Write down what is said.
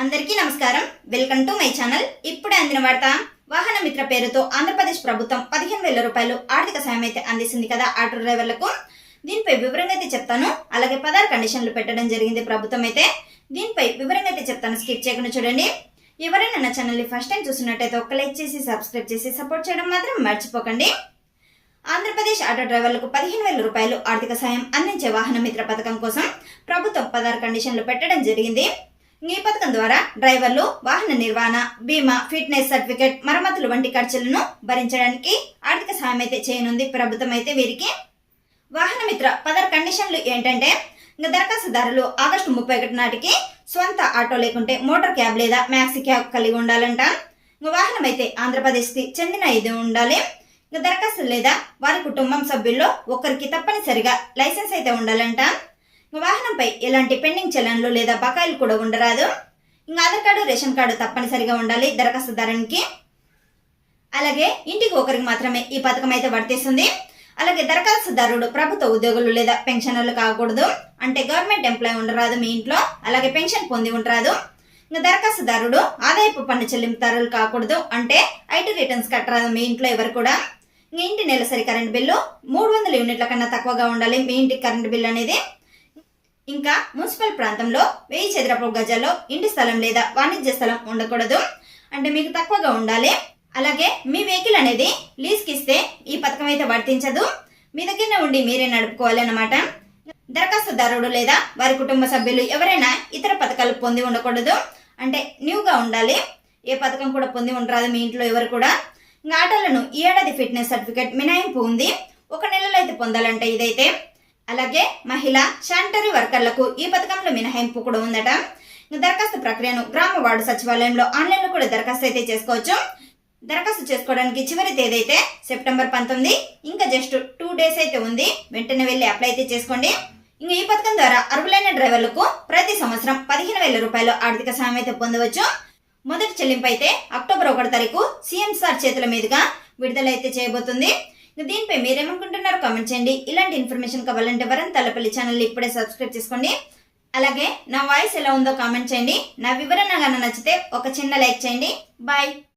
అందరికీ నమస్కారం. Welcome to my channel ఇప్పుడే అందిన వార్త వాహన మిత్ర పేరుతో ఆంధ్రప్రదేశ్ ప్రభుత్వం పదిహేను వేల రూపాయలు ఆర్థిక సాయం అయితే అందిస్తుంది కదా ఆటో డ్రైవర్లకు. దీనిపై వివరంగా అయితే చెప్తాను. అలాగే పదహారు కండిషన్లు పెట్టడం జరిగింది ప్రభుత్వం అయితే. దీనిపై వివరంగా అయితే చెప్తాను. స్కిప్ చేయకుండా చూడండి. ఎవరైనా నా ఛానల్ని ఫస్ట్ టైం చూసినట్టయితే ఒక లైక్ చేసి సబ్స్క్రైబ్ చేసి సపోర్ట్ చేయడం మాత్రం మర్చిపోకండి. ఆంధ్రప్రదేశ్ ఆటో డ్రైవర్లకు పదిహేను వేల రూపాయలు ఆర్థిక సాయం అందించే వాహన మిత్ర పథకం కోసం ప్రభుత్వం పదహారు కండిషన్లు పెట్టడం జరిగింది. ఈ పథకం ద్వారా డ్రైవర్లు వాహన నిర్వహణ బీమా ఫిట్నెస్ సర్టిఫికేట్ మరమ్మతులు వంటి ఖర్చులను భరించడానికి ఆర్థిక సహాయం అయితే చేయనుంది. ప్రభుత్వం అయితే వీరికి వాహన మిత్ర పదహారు కండిషన్లు ఏంటంటే ఇంకా దరఖాస్తుదారులు ఆగస్టు ముప్పై ఒకటి నాటికి స్వంత ఆటో లేకుంటే మోటార్ క్యాబ్ లేదా మ్యాక్సీ క్యాబ్ కలిగి ఉండాలంట. ఇంకా వాహనం అయితే ఆంధ్రప్రదేశ్కి చెందిన ఇది ఉండాలి. ఇంకా దరఖాస్తు లేదా వారి కుటుంబం సభ్యుల్లో ఒకరికి తప్పనిసరిగా లైసెన్స్ అయితే ఉండాలంట. వాహనంపై ఎలాంటి పెండింగ్ చలన్లు లేదా బకాయిలు కూడా ఉండరాదు. ఇంకా ఆధార్ కార్డు రేషన్ కార్డు తప్పనిసరిగా ఉండాలి దరఖాస్తుదారునికి అలాగే ఇంటికి ఒకరికి మాత్రమే ఈ పథకం అయితే వర్తిస్తుంది. అలాగే దరఖాస్తుదారుడు ప్రభుత్వ ఉద్యోగులు లేదా పెన్షనర్లు కాకూడదు. అంటే గవర్నమెంట్ ఎంప్లాయ్ ఉండరాదు మీ ఇంట్లో. అలాగే పెన్షన్ పొంది ఉండరాదు. ఇంకా దరఖాస్తుదారుడు ఆదాయపు పన్ను చెల్లింపుదారులు కాకూడదు. అంటే ఐటీ రిటర్న్స్ కట్టరాదు మీ ఇంట్లో ఎవరు కూడా. ఇంకా ఇంటి నెలసరి కరెంట్ బిల్లు మూడు వందల యూనిట్ల కన్నా తక్కువగా ఉండాలి మీ ఇంటి కరెంట్ బిల్లు అనేది. ఇంకా మున్సిపల్ ప్రాంతంలో వెయ్యి చదరపు గజాల్లో ఇంటి స్థలం లేదా వాణిజ్య స్థలం ఉండకూడదు. అంటే మీకు తక్కువగా ఉండాలి. అలాగే మీ వెహికల్ అనేది లీజ్కి ఇస్తే ఈ పథకం అయితే వర్తించదు. మీ దగ్గర ఉండి మీరే నడుపుకోవాలి అన్నమాట దరఖాస్తుదారుడు లేదా వారి కుటుంబ సభ్యులు ఎవరైనా ఇతర పథకాలు పొంది ఉండకూడదు. అంటే న్యూగా ఉండాలి. ఏ పథకం కూడా పొంది ఉండరాదు మీ ఇంట్లో ఎవరు కూడా. ఇంకా ఆటలను ఈ ఏడాది ఫిట్నెస్ సర్టిఫికేట్ మినహాయింపు ఉంది. ఒక నెలలో అయితే పొందాలంటే ఇదైతే అలాగే మహిళ శానిటరీ వర్కర్లకు ఈ పథకంలో మినహాయింపు కూడా ఉందట. దరఖాస్తు ప్రక్రియను గ్రామ వార్డు సచివాలయంలో ఆన్లైన్లో కూడా దరఖాస్తు అయితే చేసుకోవచ్చు. దరఖాస్తు చేసుకోవడానికి చివరి తేదీ అయితే సెప్టెంబర్ పంతొమ్మిది. ఇంకా జస్ట్ టూ డేస్ అయితే ఉంది. వెంటనే వెళ్ళి అప్లై అయితే చేసుకోండి. ఇంకా ఈ పథకం ద్వారా అర్హులైన డ్రైవర్లకు ప్రతి సంవత్సరం పదిహేను వేల రూపాయలు ఆర్థిక సాయం అయితే పొందవచ్చు. మొదటి చెల్లింపు అయితే అక్టోబర్ ఒకటి తారీఖు సీఎం సార్ చేతుల మీదుగా విడుదల అయితే చేయబోతుంది. దీనిపై మీరేమనుకుంటున్నారో కామెంట్ చేయండి. ఇలాంటి ఇన్ఫర్మేషన్ కావాలంటే వరం తలపల్లి ఛానల్ ఇప్పుడే సబ్స్క్రైబ్ చేసుకోండి. అలాగే నా వాయిస్ ఎలా ఉందో కామెంట్ చేయండి. నా వివరణ కనుక నచ్చితే ఒక చిన్న లైక్ చేయండి. బాయ్